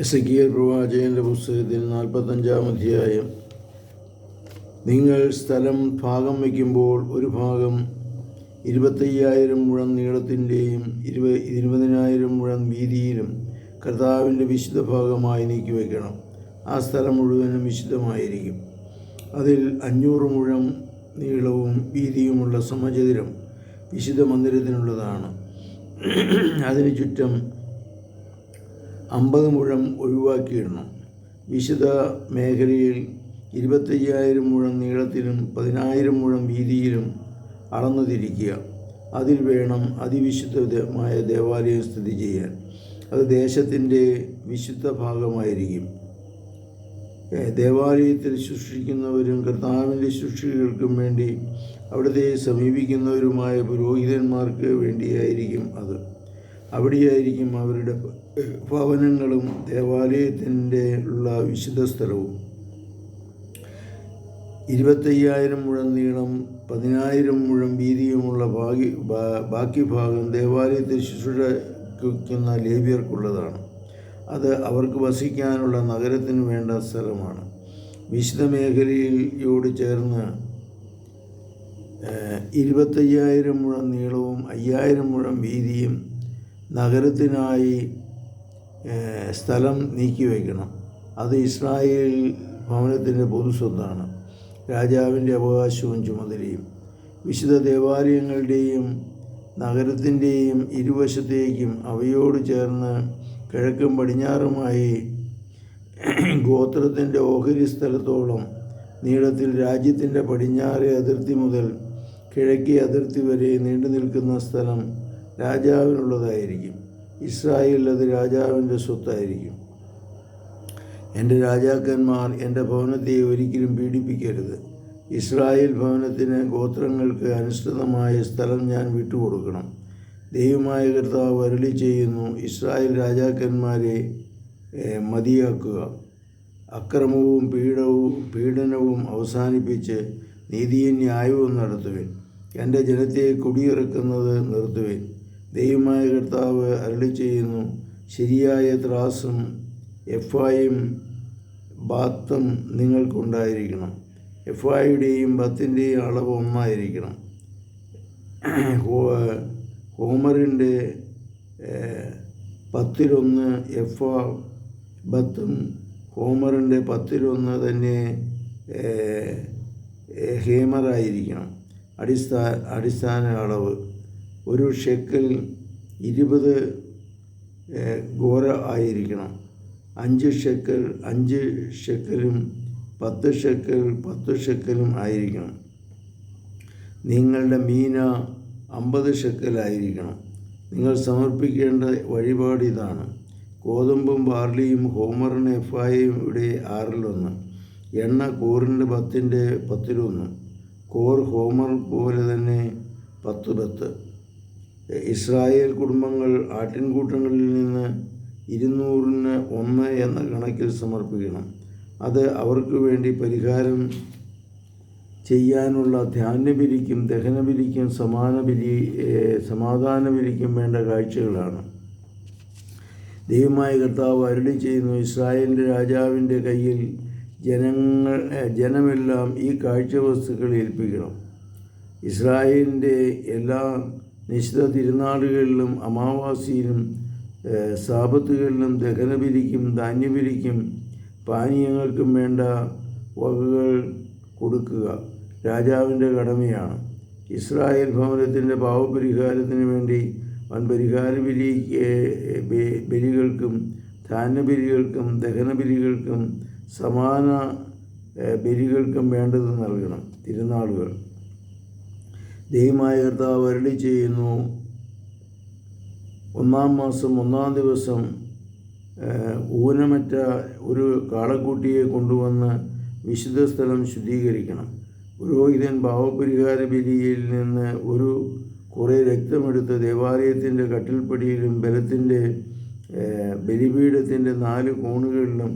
എസക്കിയൽ പ്രവാചകന്റെ പുസ്തകത്തിൽ നാൽപ്പത്തഞ്ചാം അധ്യായം. നിങ്ങൾ സ്ഥലം ഭാഗം വയ്ക്കുമ്പോൾ ഒരു ഭാഗം ഇരുപത്തയ്യായിരം മുഴം നീളത്തിന്റെയും ഇരുപ ഇരുപതിനായിരം മുഴം വീതിയിലും കർത്താവിന്റെ വിശുദ്ധ ഭാഗമായി നീക്കി വയ്ക്കണം. ആ സ്ഥലം മുഴുവനും വിശുദ്ധമായിരിക്കും. അതിൽ അഞ്ഞൂറ് മുഴം നീളവും വീതിയുമുള്ള സമചതുരം വിശുദ്ധ മന്ദിരത്തിനുള്ളതാണ്. അതിനു ചുറ്റും അമ്പത് മുഴം ഒഴിവാക്കിയിടണം. വിശുദ്ധ മേഖലയിൽ ഇരുപത്തയ്യായിരം മുഴം നീളത്തിലും പതിനായിരം മുഴം വീതിയിലും അളന്നു തിരിക്കുക അതിൽ വേണം അതിവിശുദ്ധമായ ദേവാലയം സ്ഥിതി ചെയ്യാൻ. അത് ദേശത്തിന്റെ വിശുദ്ധ ഭാഗമായിരിക്കും. ദേവാലയത്തിൽ ശുശ്രൂഷിക്കുന്നവരും കർത്താവിന്റെ ശുശ്രൂഷകൾക്കും വേണ്ടി അവിടുത്തെ സമീപിക്കുന്നവരുമായ പുരോഹിതന്മാർക്ക് വേണ്ടിയായിരിക്കും അത്. അവിടെയായിരിക്കും അവരുടെ ഭവനങ്ങളും ദേവാലയത്തിന്റെ ഉള്ള വിശുദ്ധ സ്ഥലവും. ഇരുപത്തയ്യായിരം മുഴം നീളം പതിനായിരം മുഴം വീതിയുമുള്ള ബാക്കി ബാക്കി ഭാഗം ദേവാലയത്തിൽ ശുശ്രൂഷിക്കുന്ന ലേബിയർക്കുള്ളതാണ് അത് അവർക്ക് വസിക്കാനുള്ള നഗരത്തിന് വേണ്ട സ്ഥലമാണ്. വിശുദ്ധ മേഖലയോട് ചേർന്ന് ഇരുപത്തയ്യായിരം മുഴം നീളവും അയ്യായിരം മുഴം വീതിയും നഗരത്തിനായി സ്ഥലം നീക്കി വയ്ക്കണം. അത് ഇസ്രായേൽ ഭവനത്തിന്റെ പൊതുസ്വത്താണ്. രാജാവിന്റെ അവകാശവും ചുമതലയും. വിശുദ്ധ ദേവാലയങ്ങളുടെയും നഗരത്തിന്റെയും ഇരുവശത്തേക്കും അവയോട് ചേർന്ന് കിഴക്കും പടിഞ്ഞാറുമായി ഗോത്രത്തിന്റെ ഓഹരി സ്ഥലത്തോളം നീളത്തിൽ രാജ്യത്തിന്റെ പടിഞ്ഞാറേ അതിർത്തി മുതൽ കിഴക്കേ അതിർത്തി വരെ നീണ്ടു നിൽക്കുന്ന സ്ഥലം രാജാവിനുള്ളതായിരിക്കും. ഇസ്രായേൽ അത് രാജാവിന്റെ സ്വത്തായിരിക്കും. എന്റെ രാജാക്കന്മാർ എന്റെ ഭവനത്തെ ഒരിക്കലും പീഡിപ്പിക്കരുത്. ഇസ്രായേൽ ഭവനത്തിന് ഗോത്രങ്ങൾക്ക് അനുസൃതമായ സ്ഥലം ഞാൻ വിട്ടുകൊടുക്കണം. ദൈവമായ കർത്താവ് അരളി ചെയ്യുന്നു ഇസ്രായേൽ രാജാക്കന്മാരെ മതിയാക്കുക. അക്രമവും പീഡവും പീഡനവും അവസാനിപ്പിച്ച് നീതിയും ന്യായവും നടത്തുവേൻ. എന്റെ ജനത്തെ കുടിയിറക്കുന്നത് നിർത്തുവിൻ. ദൈവമായ കർത്താവ് അരുളി ചെയ്യുന്നു. ശരിയായ ത്രാസും എഫായും ബാത്തും നിങ്ങൾക്കുണ്ടായിരിക്കണം. എഫായുടെയും ബത്തിന്റെയും അളവ് ഒന്നായിരിക്കണം. ഹോമറിന്റെ പത്തിലൊന്ന് എഫ ബത്തും ഹോമറിന്റെ പത്തിലൊന്ന് തന്നെ ഹേമറായിരിക്കണം. അടിസ്ഥാന അടിസ്ഥാന അളവ്. ഒരു ഷെക്കിൽ ഇരുപത് ഗോര ആയിരിക്കണം. അഞ്ച് ഷെക്കൽ അഞ്ച് ഷെക്കലും പത്ത് ഷെക്കൽ പത്ത് ഷെക്കലും ആയിരിക്കണം. നിങ്ങളുടെ മീന അമ്പത് ഷെക്കലായിരിക്കണം. നിങ്ങൾ സമർപ്പിക്കേണ്ട വഴിപാട് ഇതാണ്. ഗോതമ്പും ബാർലിയും ഹോമറിന് എഫായും ഇവിടെ ആറിലൊന്ന് എണ്ണ കോറിന്റെ പത്തിന്റെ പത്തിലൊന്ന്. കോർ ഹോമർ പോലെ തന്നെ പത്ത് പത്ത്. ഇസ്രായേൽ കുടുംബങ്ങൾ ആട്ടിൻകൂട്ടങ്ങളിൽ നിന്ന് ഇരുന്നൂറിന് ഒന്ന് എന്ന കണക്കിൽ സമർപ്പിക്കണം. അത് അവർക്ക് വേണ്ടി പരിഹാരം ചെയ്യാനുള്ള ധ്യാനബലിക്കും ദഹനബലിക്കും സമാന ബലി സമാധാന വേണ്ട കാഴ്ചകളാണ്. ദൈവമായ കർത്താവ് അരുളി ചെയ്യുന്നു ഇസ്രായേലിന്റെ രാജാവിന്റെ കയ്യിൽ ജനങ്ങൾ ജനമെല്ലാം ഈ കാഴ്ചവസ്തുക്കൾ ഏൽപ്പിക്കണം. ഇസ്രായേലിന്റെ എല്ലാ നിശ്ചിത തിരുനാളുകളിലും അമാവാസിയിലും സാപത്തുകളിലും ദഹനബലിക്കും ധാന്യബലിക്കും പാനീയങ്ങൾക്കും വേണ്ട വകകൾ കൊടുക്കുക. രാജാവിന്റെ കടമയാണ്. ഇസ്രായേൽ ഭവനത്തിന്റെ പാവപരിഹാരത്തിന് വേണ്ടി വൻ പരിഹാര ബലി ബലികൾക്കും ധാന്യബലികൾക്കും ദഹനബലികൾക്കും സമാന ബലികൾക്കും വേണ്ടത് നൽകണം. തിരുനാളുകൾ. ദൈവമായ കർത്താവ് അരളി ചെയ്യുന്നു. ഒന്നാം മാസം ഒന്നാം ദിവസം ഊനമറ്റ ഒരു കാളക്കുട്ടിയെ കൊണ്ടുവന്ന് വിശുദ്ധ സ്ഥലം ശുദ്ധീകരിക്കണം. പുരോഹിതൻ ഭാവപരിഹാര ബലിയിൽ നിന്ന് ഒരു കുറേ രക്തമെടുത്ത് ദേവാലയത്തിന്റെ കട്ടിൽപ്പടിയിലും ബലത്തിന്റെ ബലിപീഠത്തിന്റെ നാല് കോണുകളിലും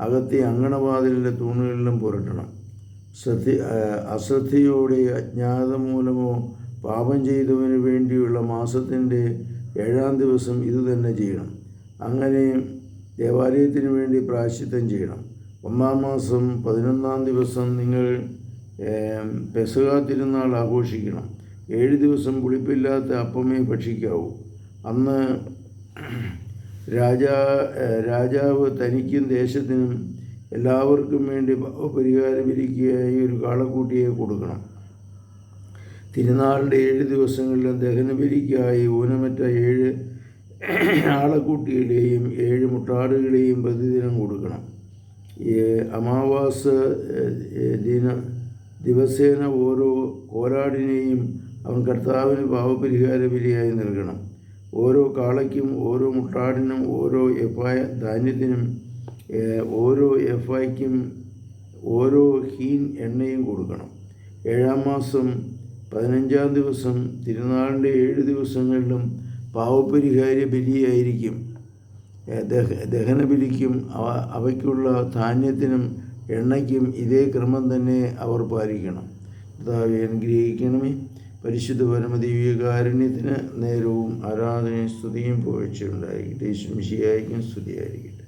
അകത്തെ അങ്കണവാതിലിന്റെ തൂണുകളിലും പുരട്ടണം. ശ്രദ്ധ അശ്രദ്ധയോടെ അജ്ഞാത മൂലമോ പാപം ചെയ്തവന് വേണ്ടിയുള്ള മാസത്തിന്റെ ഏഴാം ദിവസം ഇതുതന്നെ ചെയ്യണം. അങ്ങനെ ദേവാലയത്തിന് വേണ്ടി പ്രായശ്ചിത്തം ചെയ്യണം. ഒന്നാം മാസം പതിനൊന്നാം ദിവസം നിങ്ങൾ ഏം, പെസഹ തിരുനാൾ ആഘോഷിക്കണം. ഏഴ് ദിവസം പുളിപ്പില്ലാത്ത അപ്പമേ ഭക്ഷിക്കാവൂ. അന്ന് രാജാ രാജാവ് തനിക്കും ദേശത്തിനും എല്ലാവർക്കും വേണ്ടി പരിഹാരം ഇരിക്കുകയായി ഒരു കാളക്കൂട്ടിയെ കൊടുക്കണം. തിരുനാളിന്റെ ഏഴ് ദിവസങ്ങളിലും ദഹനബലിക്കായി ഊനമറ്റ ഏഴ് ആളക്കൂട്ടികളെയും ഏഴ് മുട്ടാടുകളെയും പ്രതിദിനം കൊടുക്കണം. അമാവാസ ദിന ദിവസേന ഓരോ കോരാടിനെയും അവൻ കർത്താവിന് പാവപരിഹാര ബലിയായി നൽകണം. ഓരോ കാളയ്ക്കും ഓരോ മുട്ടാടിനും ഓരോ എപ്പായ ധാന്യത്തിനും ഏഹ്, എഫ് ഐക്കും ഓരോ ഹീൻ എണ്ണയും കൊടുക്കണം. ഏഴാം മാസം പതിനഞ്ചാം ദിവസം തിരുനാളിന്റെ ഏഴ് ദിവസങ്ങളിലും പാവപരിഹാര ബലിയായിരിക്കും. ദഹന ബലിക്കും അവയ്ക്കുള്ള ധാന്യത്തിനും എണ്ണയ്ക്കും ഇതേ ക്രമം തന്നെ അവർ പാലിക്കണം. കർത്താവെ അനുഗ്രഹിക്കണമേ. പരിശുദ്ധ പരമദിവ്യകാരുണ്യത്തിന് നേരവും ആരാധനയും സ്തുതിയും പുകഴ്ചയുണ്ടായിരിക്കട്ടെ ശംശിയായിരിക്കും സ്തുതിയായിരിക്കട്ടെ.